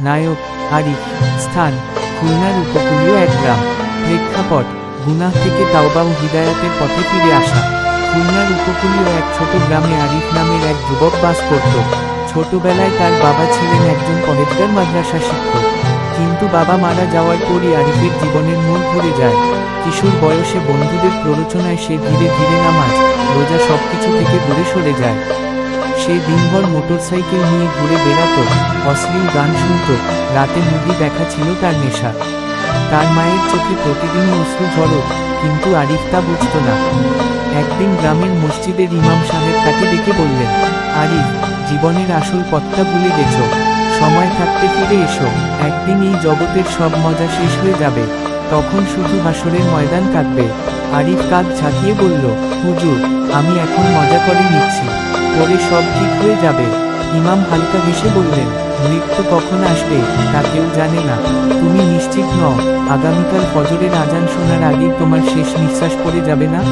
নায়ক, আরিফ, স্থান, খুলনার উপকূলীয় এক গ্রাম। প্রেক্ষাপট গুনাহ থেকে তাওবা ও হিদায়াতের পথে ফিরে আসা। খুলনার উপকূলীয় এক ছোট গ্রামে আরিফ নামের এক যুবক বাস করত। ছোটবেলায় তার বাবা ছিলেন একজন পহেজগার মাদ্রাসা শিক্ষক। কিন্তু বাবা মারা যাওয়ার পরই আরিফের জীবনের মূল ঘুরে যায়। কিশোর বয়সে বন্ধুদের প্ররোচনায় সে ধীরে ধীরে নামাজ, রোজা সবকিছু থেকে দূরে সরে যায়। সে দিনভর মোটরসাইকেল নিয়ে ঘুরে বেড়াত, অশ্লীল গান শুনত, রাতে মুভি দেখা ছিল তার নেশা। তার মায়ের চোখে প্রতিদিনই অশ্রু ঝরত কিন্তু আরিফ তা বুঝত না। একদিন গ্রামের মসজিদের ইমাম সাহেব তাকে ডেকে বললেন, আরিফ, জীবনের আসল পথটা ভুলে গেছ। সময় থাকতে ফিরে এসো। একদিন এই জগতের সব মজা শেষ হয়ে যাবে। তখন শুধু হাসরের ময়দান কাটবে। আরিফ কাঁধ ঝাঁকিয়ে বলল, হুজুর, আমি এখন মজা করে নিচ্ছি। পরে সব ঠিক হয়ে যাবে। ইমাম হালকা হেসে বললেন, মৃত্যু কখন আসবে, তা কেউ জানে না। তুমি নিশ্চিত নও, আগামীকাল ফজরের আজান শোনার আগেই তোমার শেষ নিঃশ্বাস পড়ে যাবে না?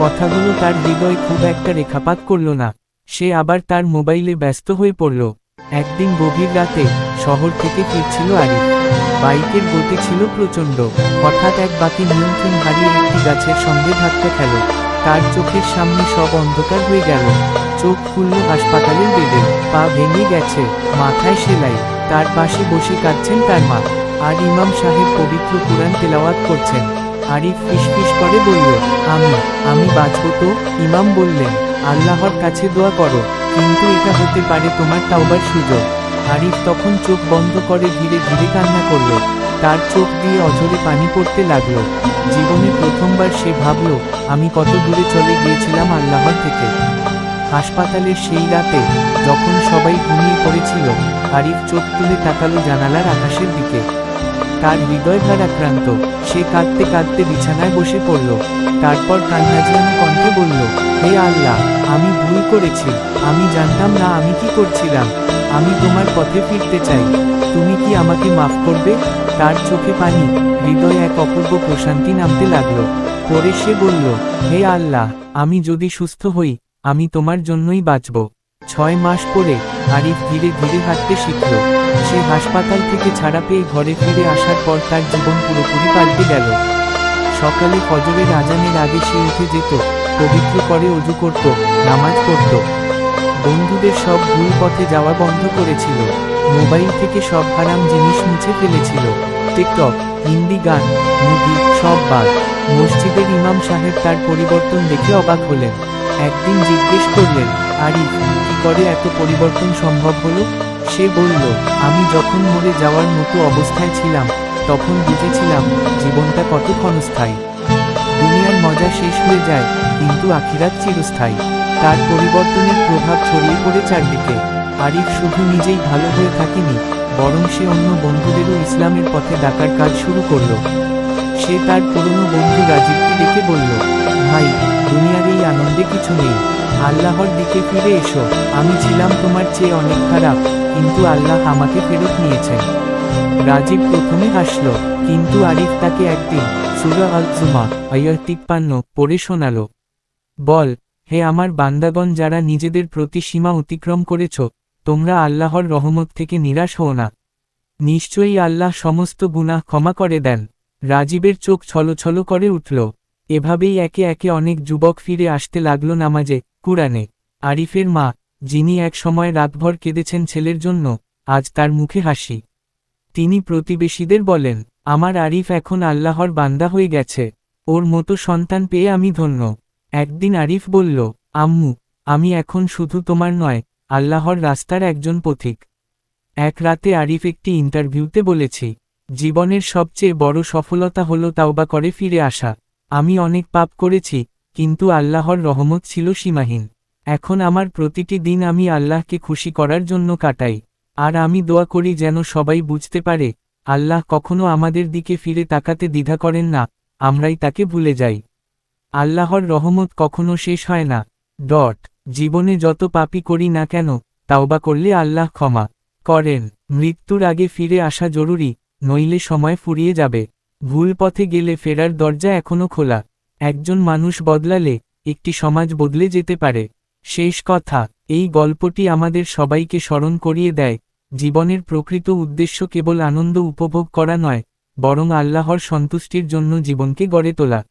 কথাগুলো তার হৃদয় খুব একটা রেখাপাত করল না। সে আবার তার মোবাইলে ব্যস্ত হয়ে পড়ল। একদিন গভীর রাতে শহর থেকে ফিরছিল আরিফ। বাইকের গতি ছিল প্রচণ্ড। হঠাৎ এক বাকি নিয়ন্ত্রণ হারিয়ে একটি গাছের সঙ্গে ধাক্কা খেল। তার চোখের সামনে সব অন্ধকার হয়ে গেল। চোখ খুলল হাসপাতালের বেডে পা ভেঙে গেছে, মাথায় সেলাই, তার পাশে বসে কাঁদছেন তার মা। আর ইমাম সাহেব পবিত্র কোরআন তেলাওয়াত করছেন। আরিফ ফিসফিস করে বলল, আমি আমি বাঁচব তো? ইমাম বললেন, আল্লাহর কাছে দোয়া করো, কিন্তু এটা হতে পারে তোমার তাওবার সুযোগ। আরিফ তখন চোখ বন্ধ করে ধীরে ধীরে কান্না করল। তার চোখ দিয়ে অঝরে পানি পড়তে লাগল। জীবনে প্রথমবার সে ভাবল, আমি কত দূরে চলে গিয়েছিলাম আল্লাহর থেকে। হাসপাতালের সেই রাতে যখন সবাই ঘুমিয়ে পড়েছিল, আরিফ চোখ তুলে তাকালো জানালার আকাশের দিকে। তার হৃদয় ভারাক্রান্ত, সে কাঁদতে কাঁদতে বিছানায় বসে পড়ল। তারপর কান্নাজিয়ানো কণ্ঠে বলল, হে আল্লাহ, আমি ভুল করেছি, আমি জানতাম না আমি কি করছিলাম, আমি তোমার পথে ফিরতে চাই, তুমি কি আমাকে মাফ করবে? তার চোখে পানি, হৃদয়ে এক অপূর্ব প্রশান্তি নামতে লাগল। পরে সে বলল, হে আল্লাহ, আমি যদি সুস্থ হই আমি তোমার জন্যই বাঁচব। ছয় মাস পরে, আরিফ ধীরে ধীরে হাঁটতে শিখল। সে হাসপাতাল থেকে ছাড়া পেয়ে ঘরে ফিরে আসার পর তার জীবন পুরোপুরি পাল্টে গেল। সকালে ফজরের আজানের আগে সে উঠে যেত, পবিত্র করে অজু করত, নামাজ পড়ত। বন্ধুদের সব ভুল পথে যাওয়া বন্ধ করেছিল। মোবাইল থেকে সব হারাম জিনিস মুছে ফেলেছিল। টিকটক, হিন্দি গান, মুভি, সব বাদ। মসজিদের ইমাম সাহেব তার পরিবর্তন দেখে অবাক হলেন। একদিন জিজ্ঞেস করলেন, আরিফ, কি করে এত পরিবর্তন সম্ভব হলো? সে বলল, আমি যখন মরে যাওয়ার মতো অবস্থায় ছিলাম, তখন বুঝেছিলাম জীবনটা কত ক্ষণস্থায়ী। দুনিয়ার মজা শেষ হয়ে যায়, কিন্তু আখিরাত চিরস্থায়ী। তার পরিবর্তনের প্রভাব ছড়িয়ে পড়ে চারদিকে। আরিফ শুধু নিজেই ভালো হয়ে থাকেনি, বরং সে অন্য বন্ধুদেরও ইসলামের পথে ডাকার কাজ শুরু করল। সে তার পুরনো বন্ধু রাজীবকে ডেকে বলল ভাই দুনিয়ার এই আনন্দে কিছু নেই। আল্লাহর দিকে ফিরে এসো। আমি ছিলাম তোমার চেয়ে অনেক খারাপ, কিন্তু আল্লাহ আমাকে ফেরত নিয়েছেন রাজীব প্রথমে হাসল, কিন্তু আরিফ তাকে একদিন সুরা আল জুমা আয়ার তিপ্পান্ন, পড়ে শোনালো। বল, হে আমার বান্দাগণ যারা নিজেদের প্রতি সীমা অতিক্রম করেছ, তোমরা আল্লাহর রহমত থেকে নিরাশ হও না। নিশ্চয়ই আল্লাহ সমস্ত গুনাহ ক্ষমা করে দেন। রাজীবের চোখ ছলছল করে উঠল। এভাবেই একে একে অনেক যুবক ফিরে আসতে লাগল নামাজে, কুরআনে। আরিফের মা, যিনি এক সময় রাতভর কেঁদেছেন ছেলের জন্য, আজ তার মুখে হাসি। তিনি প্রতিবেশীদের বলেন, আমার আরিফ এখন আল্লাহর বান্দা হয়ে গেছে। ওর মতো সন্তান পেয়ে আমি ধন্য। একদিন আরিফ বলল, আম্মু, আমি এখন শুধু তোমার নয়, আল্লাহর রাস্তার একজন পথিক। এক রাতে আরিফ একটি ইন্টারভিউতে বলেছি, জীবনের সবচেয়ে বড় সফলতা হলো তাওবা করে ফিরে আসা। আমি অনেক পাপ করেছি, কিন্তু আল্লাহর রহমত ছিল সীমাহীন। এখন আমার প্রতিটি দিন আমি আল্লাহকে খুশি করার জন্য কাটাই। আর আমি দোয়া করি যেন সবাই বুঝতে পারে, আল্লাহ কখনো আমাদের দিকে ফিরে তাকাতে দ্বিধা করেন না, আমরাই তাকে ভুলে যাই। আল্লাহর রহমত কখনো শেষ হয় না। ডট, জীবনে যত পাপি করি না কেন, তাওবা করলে আল্লাহ ক্ষমা করেন। মৃত্যুর আগে ফিরে আসা জরুরি, নইলে সময় ফুরিয়ে যাবে। ভুল পথে গেলে ফেরার দরজা এখনও খোলা। একজন মানুষ বদলালে, একটি সমাজ বদলে যেতে পারে। শেষ কথা, এই গল্পটি আমাদের সবাইকে স্মরণ করিয়ে দেয়। জীবনের প্রকৃত উদ্দেশ্য কেবল আনন্দ উপভোগ করা নয়, বরং আল্লাহর সন্তুষ্টির জন্য জীবনকে গড়ে তোলা।